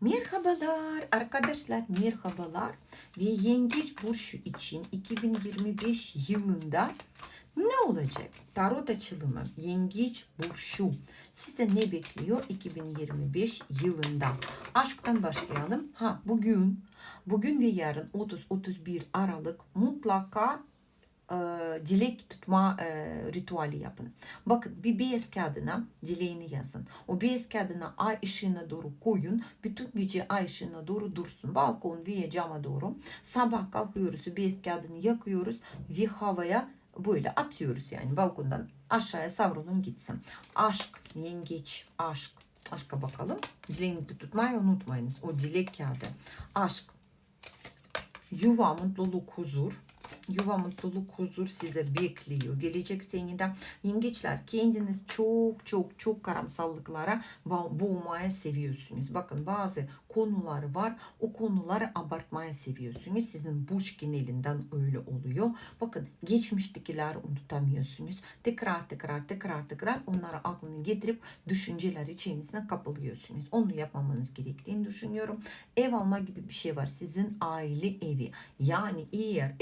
Merhabalar arkadaşlar merhabalar ve yengeç burcu için 2025 yılında ne olacak? Tarot açılımı yengeç burcu size ne bekliyor 2025 yılında? Aşktan başlayalım. Ha bugün bugün ve yarın 30-31 Aralık mutlaka dilek tutma e, ritüeli yapın. Bakın bir beyaz kağıdına dileğini yazın. O beyaz kağıdına ay ışığına doğru koyun. Bütün gece ay ışığına doğru dursun. Balkon veya cama doğru. Sabah kalkıyoruz. Beyaz kağıdını yakıyoruz ve havaya böyle atıyoruz yani balkondan aşağıya savrulun gitsin. Aşk, yengeç, aşk. Aşka bakalım. Dileğini de tutmayı unutmayınız. O dilek kağıdı. Aşk, yuva, mutluluk, huzur. Yuva, mutluluk, huzur size bekliyor. Gelecek senede yengeçler kendiniz çok çok çok karamsallıklara bo- boğmaya seviyorsunuz. Bakın bazı konular var. O konuları abartmaya seviyorsunuz. Sizin burç genelinden öyle oluyor. Bakın geçmiştekileri unutamıyorsunuz. Tekrar tekrar tekrar tekrar onları aklına getirip düşünceler içerisine kapılıyorsunuz. Onu yapmamanız gerektiğini düşünüyorum. Ev alma gibi bir şey var. Sizin aile evi. Yani eğer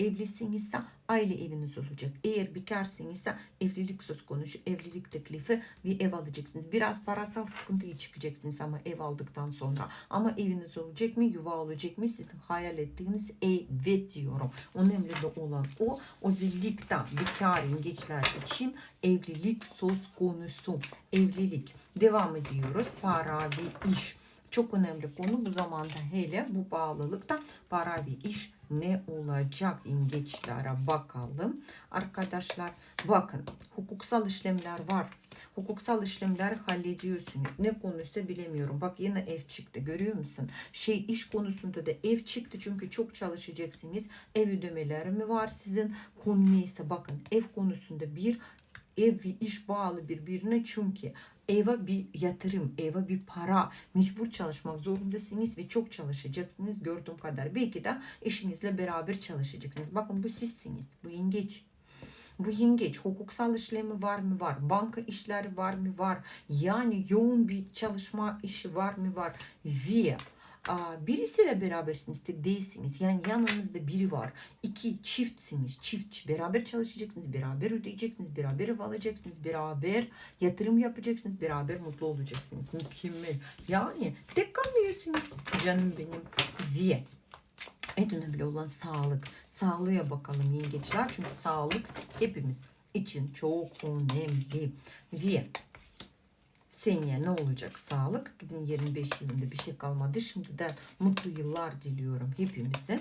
evlisinizse aile eviniz olacak. Eğer bekarsınızsa evlilik söz konusu, evlilik teklifi ve ev alacaksınız. Biraz parasal sıkıntıya çıkacaksınız ama ev aldıktan sonra. Ama eviniz olacak mı, yuva olacak mı? Sizin hayal ettiğiniz evet diyorum. Önemli de olan o. Özellikle bekar gençler için evlilik söz konusu. Evlilik. Devam ediyoruz. Para ve iş. Çok önemli konu bu zamanda hele bu bağlılıkta para ve iş ne olacak yengeçlere bakalım. Arkadaşlar bakın hukuksal işlemler var. Hukuksal işlemler hallediyorsunuz. Ne konuysa bilemiyorum. Bak yine ev çıktı görüyor musun? Şey iş konusunda da ev çıktı çünkü çok çalışacaksınız. Ev ödemeleri mi var sizin? Konu neyse bakın ev konusunda bir ev ve iş bağlı birbirine çünkü eve bir yatırım, eve bir para, mecbur çalışmak zorundasınız ve çok çalışacaksınız gördüğüm kadar. Belki de eşinizle beraber çalışacaksınız. Bakın bu sizsiniz, bu yengeç. Bu yengeç hukuksal işlemi var mı? Var, banka işleri var mı? Var, yani yoğun bir çalışma işi var mı? Var. Ve Aa, birisiyle berabersiniz tek değilsiniz. Yani yanınızda biri var. İki çiftsiniz. Çift beraber çalışacaksınız. Beraber ödeyeceksiniz. Beraber ev alacaksınız. Beraber yatırım yapacaksınız. Beraber mutlu olacaksınız. Mükemmel. Yani tek kalmıyorsunuz. Canım benim. Ve en önemli olan sağlık. Sağlığa bakalım yengeçler. Çünkü sağlık hepimiz için çok önemli. Ve seneye ne olacak sağlık? 2025 yılında bir şey kalmadı. Şimdiden mutlu yıllar diliyorum hepimize.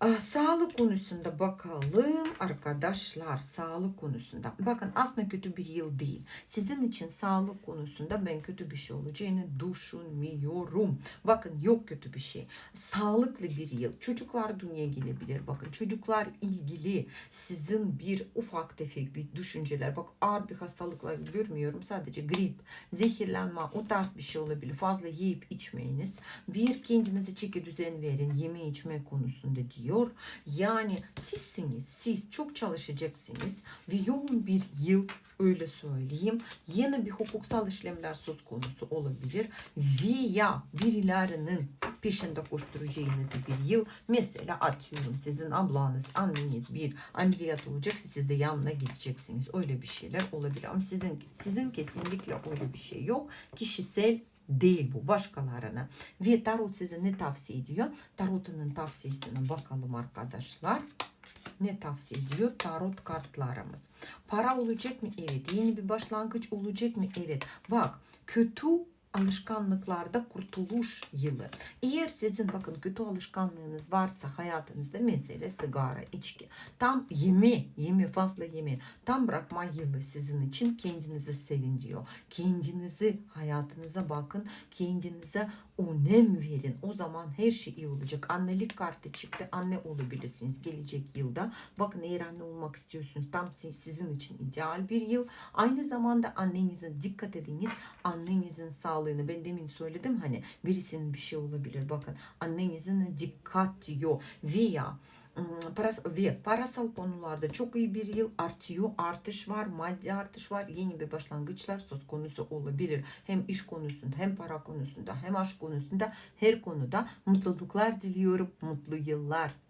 Ah, Sağlık konusunda bakalım arkadaşlar sağlık konusunda. Bakın aslında kötü bir yıl değil. Sizin için sağlık konusunda ben kötü bir şey olacağını düşünmüyorum. Bakın yok kötü bir şey. Sağlıklı bir yıl. Çocuklar dünyaya gelebilir. Bakın çocuklar ilgili sizin bir ufak tefek bir düşünceler. Bak ağır bir hastalıklar görmüyorum. Sadece grip, zehirlenme o tarz bir şey olabilir. Fazla yiyip içmeyiniz. Bir kendinize çeki düzen verin. Yeme içme konusunda diyor. Yani sizsiniz. Siz çok çalışacaksınız ve yoğun bir yıl öyle söyleyeyim. Yeni bir hukuksal işlemler söz konusu olabilir veya birilerinin peşinde koşturacağınız bir yıl. Mesela atıyorum sizin ablanız, anneniz bir ameliyat olacaksa siz de yanına gideceksiniz. Öyle bir şeyler olabilir ama sizin sizin kesinlikle öyle bir şey yok. Kişisel değil bu başkalarına. Ve tarot size ne tavsiye ediyor? Tarotunun tavsiyesine bakalım arkadaşlar. Ne tavsiye ediyor? Tarot kartlarımız. Para olacak mı? Evet. Yeni bir başlangıç olacak mı? Evet. Bak kötü alışkanlıklarda kurtuluş yılı. Eğer sizin bakın kötü alışkanlığınız varsa hayatınızda mesela sigara, içki, tam yeme, yeme fazla yeme, tam bırakma yılı sizin için kendinizi sevin diyor. Kendinizi hayatınıza bakın, kendinize önem verin. O zaman her şey iyi olacak. Annelik kartı çıktı. Anne olabilirsiniz gelecek yılda. Bakın eğer anne olmak istiyorsunuz tam si- sizin için ideal bir yıl. Aynı zamanda annenize dikkat ediniz. Annenizin sağlığını ben demin söyledim hani birisinin bir şey olabilir. Bakın annenizin dikkat diyor. Veya ve parasal konularda çok iyi bir yıl artıyor. Artış var, maddi artış var. Yeni bir başlangıçlar söz konusu olabilir. Hem iş konusunda, hem para konusunda, hem aşk konusunda her konuda mutluluklar diliyorum. Mutlu yıllar.